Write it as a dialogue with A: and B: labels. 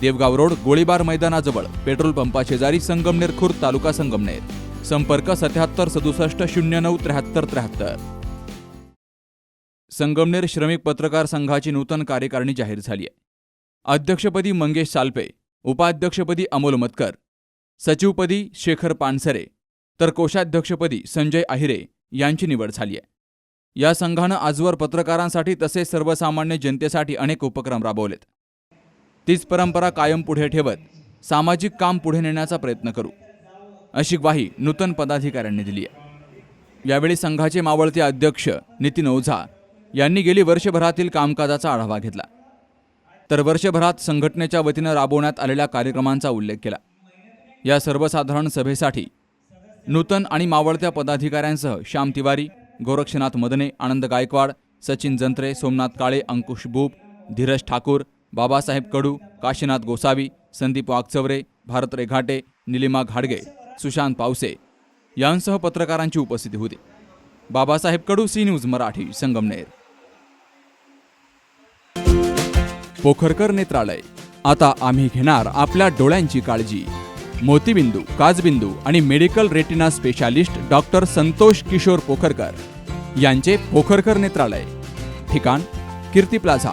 A: Devgaon road गोळीबार मैदानाजवळ petrol पंपा शेजारी संगमनेर खुर्द तालुका संगमनेर. संपर्क सत्याहत्तर सदुसष्ट शून्य नऊ त्र्याहत्तर त्र्याहत्तर. संगमनेर श्रमिक पत्रकार संघाची नूतन कार्यकारिणी जाहीर झाली आहे. अध्यक्षपदी मंगेश सालपे उपाध्यक्षपदी अमोल मतकर सचिवपदी शेखर पानसरे तर कोषाध्यक्षपदी संजय आहिरे यांची निवड झाली आहे. या संघानं आजवर पत्रकारांसाठी तसेच सर्वसामान्य जनतेसाठी अनेक उपक्रम राबवलेत. तीच परंपरा कायम पुढे ठेवत सामाजिक काम पुढे नेण्याचा प्रयत्न करू अशी ग्वाही नूतन पदाधिकाऱ्यांनी दिली आहे. यावेळी संघाचे मावळते अध्यक्ष नितीन ओझा यांनी गेली वर्षभरातील कामकाजाचा आढावा घेतला. तर वर्षभरात संघटनेच्या वतीनं राबवण्यात आलेल्या कार्यक्रमांचा उल्लेख केला. या सर्वसाधारण सभेसाठी नूतन आणि मावळत्या पदाधिकाऱ्यांसह श्याम तिवारी गोरक्षनाथ मदने आनंद गायकवाड सचिन जंत्रे सोमनाथ काळे अंकुश बूप धीरज ठाकूर बाबासाहेब कडू काशीनाथ गोसावी संदीप वागचवरे भारत रेघाटे निलिमा घाडगे सुशांत पावसे यांसह पत्रकारांची उपस्थिती होती. Babasaheb Kadu C news Marathi Sangamner. Pokharkar नेत्रालय. आता आम्ही घेणार आपल्या डोळ्यांची काळजी. मोतीबिंदू काजबिंदू आणि medical retina specialist doctor Santosh Kishor Pokharkar यांचे पोखरकर नेत्रालय. ठिकाण कीर्ती प्लाझा.